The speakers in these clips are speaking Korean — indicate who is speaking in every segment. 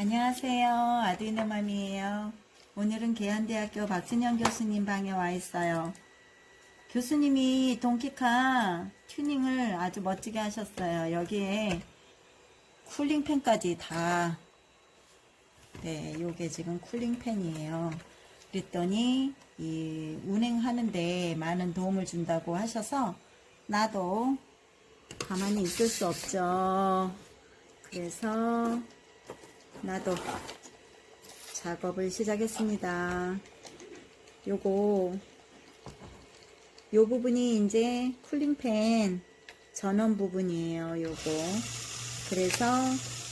Speaker 1: 안녕하세요. 아드이노맘이에요. 오늘은 계한대학교 박진영 교수님 방에 와 있어요. 교수님이 동키카 튜닝을 아주 멋지게 하셨어요. 여기에 쿨링팬까지 다, 네, 요게 지금 쿨링팬이에요. 그랬더니, 이, 운행하는데 많은 도움을 준다고 하셔서, 나도 가만히 있을 수 없죠. 그래서, 나도 작업을 시작했습니다. 요거, 요 부분이 이제 쿨링팬 전원 부분이에요. 요거. 그래서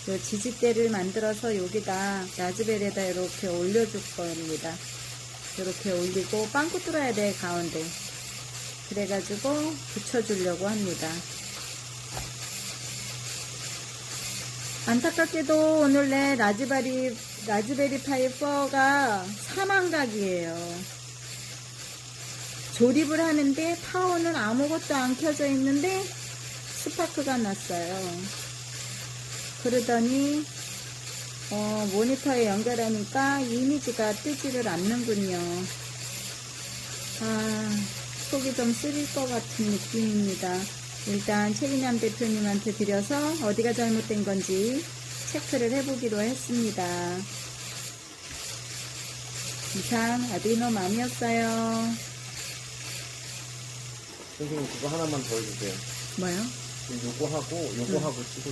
Speaker 1: 요 지지대를 만들어서 여기다 라즈벨에다 이렇게 올려줄 겁니다. 이렇게 올리고 빵꾸 뚫어야 돼 가운데. 그래가지고 붙여주려고 합니다. 안타깝게도 오늘 내 라즈베리 라즈베리 파이 4가 사망각이에요. 조립을 하는데 파워는 아무것도 안 켜져 있는데 스파크가 났어요. 그러더니 어, 모니터에 연결하니까 이미지가 뜨지를 않는군요. 아, 속이 좀 쓰릴 것 같은 느낌입니다. 일단 최진남 대표님한테 드려서 어디가 잘못된 건지 체크를 해보기로 했습니다. 이상 아드리노 맘이었어요.
Speaker 2: 선생님 그거 하나만 더 해주세요.
Speaker 1: 뭐요?
Speaker 2: 요거 하고 요거 하고 치고